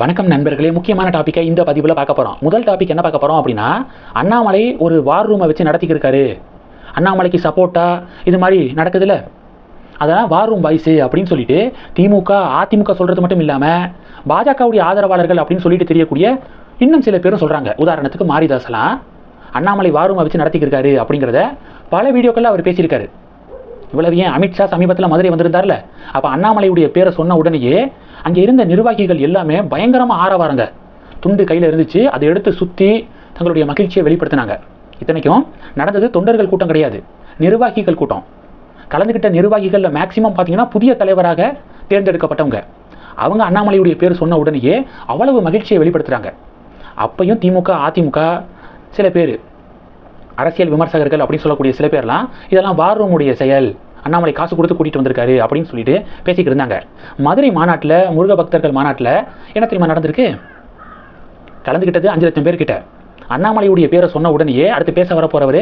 வணக்கம் நண்பர்களே முக்கியமான டாப்பிக்கை இந்த பதிவில் பார்க்க போகிறோம் முதல் டாபிக் என்ன பார்க்க போகிறோம் அப்படின்னா அண்ணாமலை ஒரு வார் ரூமை வச்சு நடத்திக்கிருக்காரு. அண்ணாமலைக்கு சப்போர்ட்டாக இது மாதிரி நடக்குதுல்ல அதெல்லாம் வார் ரூம் வாய்ஸு அப்படின்னு சொல்லிட்டு திமுக அதிமுக சொல்கிறது மட்டும் இல்லாமல் பாஜகவுடைய ஆதரவாளர்கள் அப்படின்னு சொல்லிட்டு தெரியக்கூடிய இன்னும் சில பேரும் சொல்கிறாங்க உதாரணத்துக்கு மாரிதாஸ்லாம் அண்ணாமலை வார் ரூமை வச்சு நடத்திக்கிருக்காரு அப்படிங்கிறத பல வீடியோக்களில் அவர் பேசியிருக்காரு. இவ்வளவு ஏன் அமித்ஷா சமீபத்தில் மதுரை வந்திருந்தார்ல? அப்போ அண்ணாமலையுடைய பேரை சொன்ன உடனேயே அங்கே இருந்த நிர்வாகிகள் எல்லாமே பயங்கரமாக ஆரவாரங்க. துண்டு கையில் இருந்துச்சு. அதை எடுத்து சுற்றி தங்களுடைய மகிழ்ச்சியை வெளிப்படுத்தினாங்க. இத்தனைக்கும் நடந்தது தொண்டர்கள் கூட்டம் கிடையாது. நிர்வாகிகள் கூட்டம். கலந்துக்கிட்ட நிர்வாகிகளில் மேக்சிமம் பார்த்தீங்கன்னா புதிய தலைவராக தேர்ந்தெடுக்கப்பட்டவங்க. அவங்க அண்ணாமலையுடைய பேர் சொன்ன உடனேயே அவ்வளவு மகிழ்ச்சியை வெளிப்படுத்துகிறாங்க அப்பையும் திமுக அதிமுக சில பேர் அரசியல் விமர்சகர்கள் அப்படின்னு சொல்லக்கூடிய சில பேர்லாம் இதெல்லாம் வார் ரூமுடைய செயல். அண்ணாமலை காசு கொடுத்து கூட்டிகிட்டு வந்திருக்காரு அப்படின்னு சொல்லிட்டு பேசிக்கிட்டு இருந்தாங்க. மதுரை மாநாட்டில் முருக பக்தர்கள் மாநாட்டில் என்ன தெரியுமா நடந்திருக்கு? கலந்துக்கிட்டது அஞ்சு லட்சம் பேர்கிட்ட. அண்ணாமலையுடைய பேரை சொன்ன உடனேயே அடுத்து பேச வர போகிறவர்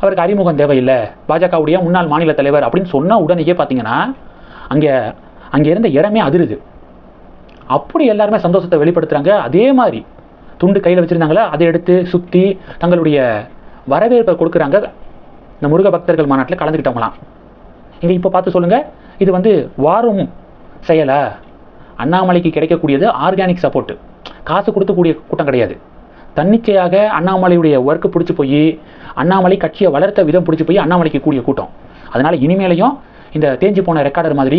அவருக்கு அறிமுகம் தேவையில்லை. பாஜகவுடைய முன்னாள் மாநில தலைவர் அப்படின்னு சொன்ன உடனேயே பார்த்தீங்கன்னா அங்கே அங்கே இருந்த இடமே அதிருது. அப்படி எல்லாருமே சந்தோஷத்தை வெளிப்படுத்துகிறாங்க அதே மாதிரி துண்டு கையில் வச்சுருந்தாங்களா? அதை எடுத்து சுற்றி தங்களுடைய வரவேற்பை கொடுக்குறாங்க. இந்த முருக பக்தர்கள் மாநாட்டில் கலந்துக்கிட்டவங்களாம் நீங்கள் இப்போ பார்த்து சொல்லுங்கள் இது வந்து வாரும் செயலா. அண்ணாமலைக்கு கிடைக்கக்கூடியது ஆர்கானிக் சப்போர்ட்டு காசு கொடுத்தக்கூடிய கூட்டம் கிடையாது. தன்னிச்சையாக அண்ணாமலையுடைய ஒர்க்கு பிடிச்சி போய் அண்ணாமலை கட்சியை வளர்த்த விதம் பிடிச்சி போய் அண்ணாமலைக்கு கூடிய கூட்டம். அதனால் இனிமேலையும் இந்த தேஞ்சு போன ரெக்கார்டர் மாதிரி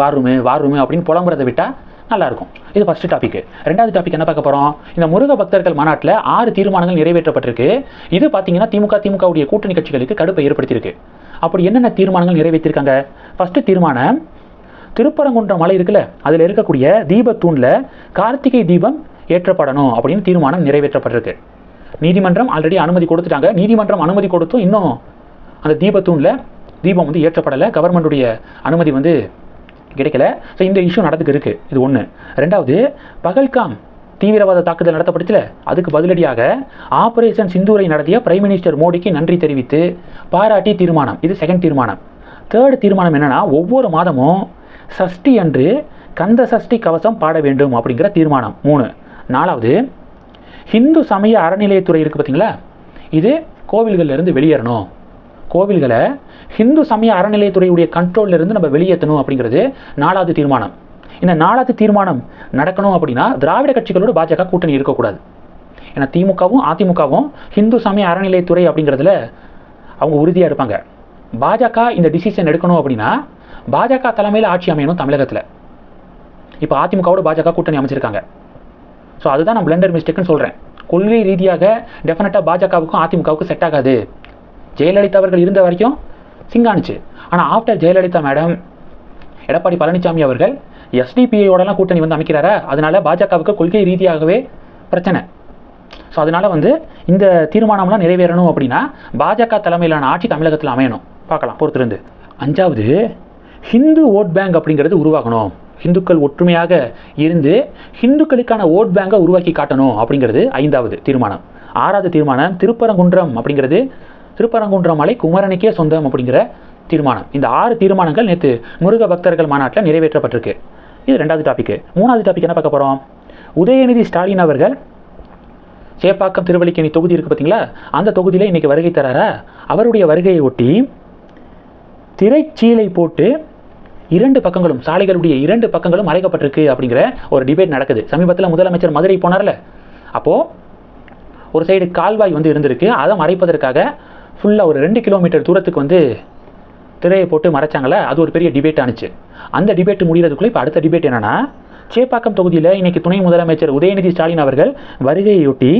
வாரூமு வாரூமு அப்படின்னு புலம்புறதை விட்டால் நல்லாயிருக்கும் இது ஃபஸ்ட்டு டாபிக் ரெண்டாவது டாபிக் என்ன பார்க்க போகிறோம் இந்த முருக பக்தர்கள் மாநாட்டில் ஆறு தீர்மானங்கள் நிறைவேற்றப்பட்டிருக்கு. இது பார்த்தீங்கன்னா திமுக திமுகவுடைய கூட்டணி கட்சிகளுக்கு கடுப்பை ஏற்படுத்தியிருக்கு. அப்படி என்னென்ன தீர்மானங்கள் நிறைவேற்றிருக்காங்க? ஃபஸ்ட்டு தீர்மானம் திருப்பரங்குன்றம் மலை இருக்குல்ல அதில் இருக்கக்கூடிய தீபத்தூணில் கார்த்திகை தீபம் ஏற்றப்படணும் அப்படின்னு தீர்மானம் நிறைவேற்றப்பட்டிருக்கு. நீதிமன்றம் ஆல்ரெடி அனுமதி கொடுத்துட்டாங்க. நீதிமன்றம் அனுமதி கொடுத்தும் இன்னும் அந்த தீபத்தூணில் தீபம் வந்து ஏற்றப்படலை. கவர்மெண்ட்டுடைய அனுமதி வந்து கிடைக்கல. ஸோ இந்த இஷ்யூ நடந்துக்கு இருக்குது இது ஒன்று ரெண்டாவது பகல்காம் தீவிரவாத தாக்குதல் நடத்தப்பட்டுச்சுல அதுக்கு பதிலடியாக ஆபரேஷன் சிந்தூரை நடத்திய பிரைம் மினிஸ்டர் மோடிக்கு நன்றி தெரிவித்து பாராட்டி தீர்மானம். இது செகண்ட் தீர்மானம். தேர்ட் தீர்மானம் என்னென்னா ஒவ்வொரு மாதமும் சஷ்டி அன்று கந்த சஷ்டி கவசம் பாட வேண்டும் அப்படிங்கிற தீர்மானம். மூணு. நாலாவது ஹிந்து சமய அறநிலையத்துறை இருக்குது பார்த்தீங்களா இது கோவில்கள்லேருந்து வெளியேறணும். கோவில்களை ஹிந்து சமய அறநிலையத்துறையுடைய கண்ட்ரோல்ல இருந்து நம்ம வெளியேற்றணும் அப்படிங்கிறது நாலாவது தீர்மானம். இந்த நாலாவது தீர்மானம் நடக்கணும் அப்படின்னா திராவிட கட்சிகளோட பாஜக கூட்டணி இருக்கக்கூடாது. ஏன்னா திமுகவும் அதிமுகவும் ஹிந்து சமய அறநிலையத்துறை அப்படிங்கிறதுல அவங்க உறுதியாக இருப்பாங்க. பாஜக இந்த டிசிஷன் எடுக்கணும் அப்படின்னா பாஜக தலைமையில் ஆட்சி அமையணும் தமிழகத்தில். இப்போ அதிமுகவோட பாஜக கூட்டணி அமைச்சிருக்காங்க. ஸோ அதுதான் நான் பிளண்டர் மிஸ்டேக்னு சொல்கிறேன் கொள்கை ரீதியாக டெஃபினட்டாக பாஜகவுக்கும் அதிமுகவுக்கும் செட் ஆகாது. ஜெயலலிதா அவர்கள் இருந்த வரைக்கும் சிங்கானுச்சு. ஆனால் ஆஃப்டர் ஜெயலலிதா மேடம் எடப்பாடி பழனிசாமி அவர்கள் எஸ்டிபிஐயோடலாம் கூட்டணி வந்து அமைக்கிறாரா? அதனால பாஜகவுக்கு கொள்கை ரீதியாகவே பிரச்சனை. ஸோ அதனால் வந்து இந்த தீர்மானம்லாம் நிறைவேறணும் அப்படின்னா பாஜக தலைமையிலான ஆட்சி தமிழகத்தில் அமையணும். பார்க்கலாம் பொறுத்திருந்து. அஞ்சாவது ஹிந்து ஓட் பேங்க் அப்படிங்கிறது உருவாகணும். ஹிந்துக்கள் ஒற்றுமையாக இருந்து ஹிந்துக்களுக்கான ஓட் பேங்கை உருவாக்கி காட்டணும் அப்படிங்கிறது ஐந்தாவது தீர்மானம். ஆறாவது தீர்மானம் திருப்பரங்குன்றம் அப்படிங்கிறது திருப்பரங்குன்றம் மலை குமரனுக்கே சொந்தம் அப்படிங்கிற தீர்மானம். இந்த ஆறு தீர்மானங்கள் நேற்று முருக பக்தர்கள் மாநாட்டில் நிறைவேற்றப்பட்டிருக்கு. இது ரெண்டாவது டாபிக் மூணாவது டாபிக் என்ன பார்க்க போகிறோம் உதயநிதி ஸ்டாலின் அவர்கள் சேப்பாக்கம் திருவல்லிக்கேணி தொகுதி இருக்குது பார்த்தீங்களா அந்த தொகுதியில் இன்றைக்கி வருகை தராரா? அவருடைய வருகையை ஒட்டி திரைச்சீலை போட்டு இரண்டு பக்கங்களும் சாலைகளுடைய இரண்டு பக்கங்களும் மறைக்கப்பட்டிருக்கு அப்படிங்கிற ஒரு டிபேட் நடக்குது. சமீபத்தில் முதலமைச்சர் மதுரை போனார்ல. அப்போது ஒரு சைடு கால்வாய் வந்து இருந்திருக்கு. அதை மறைப்பதற்காக ஃபுல்லாக ஒரு ரெண்டு கிலோமீட்டர் தூரத்துக்கு வந்து திரையை போட்டு மறைச்சாங்களே அது ஒரு பெரிய டிபேட் ஆனிச்சு. அந்த டிபேட் முடிகிறதுக்குள்ளே இப்போ அடுத்த டிபேட் என்னென்னா சேப்பாக்கம் தொகுதியில் இன்றைக்கி துணை முதலமைச்சர் உதயநிதி ஸ்டாலின் அவர்கள் வருகையொட்டி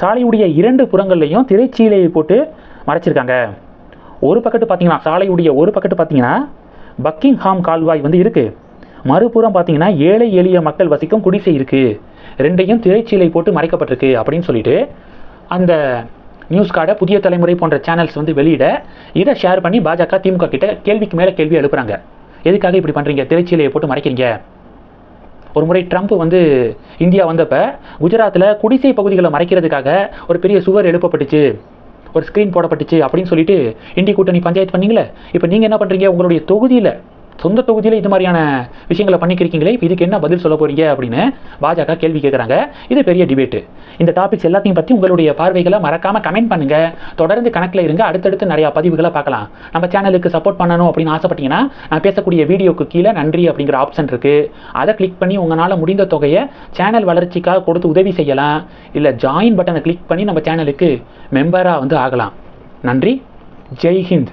சாலையுடைய இரண்டு புறங்கள்லையும் திரைச்சீலையை போட்டு மறைச்சிருக்காங்க. ஒரு பக்கத்து பார்த்தீங்கன்னா சாலையுடைய ஒரு பக்கத்து பார்த்தீங்கன்னா பக்கிங்ஹாம் கால்வாய் வந்து இருக்குது மறுபுறம் பார்த்தீங்கன்னா ஏழை எளிய மக்கள் வசிக்கும் குடிசை இருக்குது ரெண்டையும் திரைச்சீலை போட்டு மறைக்கப்பட்டிருக்கு அப்படின்னு சொல்லிட்டு அந்த நியூஸ் கார்டை புதிய தலைமுறை போன்ற சேனல்ஸ் வந்து வெளியிட இதை ஷேர் பண்ணி பாஜக திமுக கிட்ட கேள்விக்கு மேலே கேள்வி எழுப்புறாங்க. எதுக்காக இப்படி பண்ணுறீங்க திரைச்சீலையை போட்டு மறைக்கிறீங்க. ஒரு முறை ட்ரம்ப் வந்து இந்தியா வந்தப்போ குஜராத்தில் குடிசை பகுதிகளை மறைக்கிறதுக்காக ஒரு பெரிய சுவர் எழுப்பப்பட்டுச்சு. ஒரு ஸ்க்ரீன் போடப்பட்டுச்சு அப்படின்னு சொல்லிட்டு இந்தி கூட்டணி பஞ்சாயத்து பண்ணீங்களே? இப்போ நீங்கள் என்ன பண்ணுறீங்க உங்களுடைய தொகுதியில் சொந்த தொகுதியில் இது மாதிரியான விஷயங்களை பண்ணிக்கிறீங்களே இப்போ இதுக்கு என்ன பதில் சொல்ல போறீங்க அப்படின்னு பாஜக கேள்வி கேட்குறாங்க இது பெரிய டிபேட்டு இந்த டாபிக்ஸ் எல்லாத்தையும் பற்றி உங்களுடைய பார்வைகளை மறக்காம கமெண்ட் பண்ணுங்க. தொடர்ந்து கணக்கில் இருங்க. அடுத்தடுத்து நிறையா பதிவுகளை பார்க்கலாம். நம்ம சேனலுக்கு சப்போர்ட் பண்ணணும் அப்படின்னு ஆசைப்பட்டீங்கன்னா நான் பேசக்கூடிய வீடியோக்கு கீழே நன்றி அப்படிங்கிற ஆப்ஷன் இருக்கு. அதை கிளிக் பண்ணி உங்களால் முடிந்த தொகையை சேனல் வளர்ச்சிக்காக கொடுத்து உதவி செய்யலாம். இல்லை ஜாயின் பட்டனை கிளிக் பண்ணி நம்ம சேனலுக்கு மெம்பராக வந்து ஆகலாம். நன்றி. ஜெய்ஹிந்த்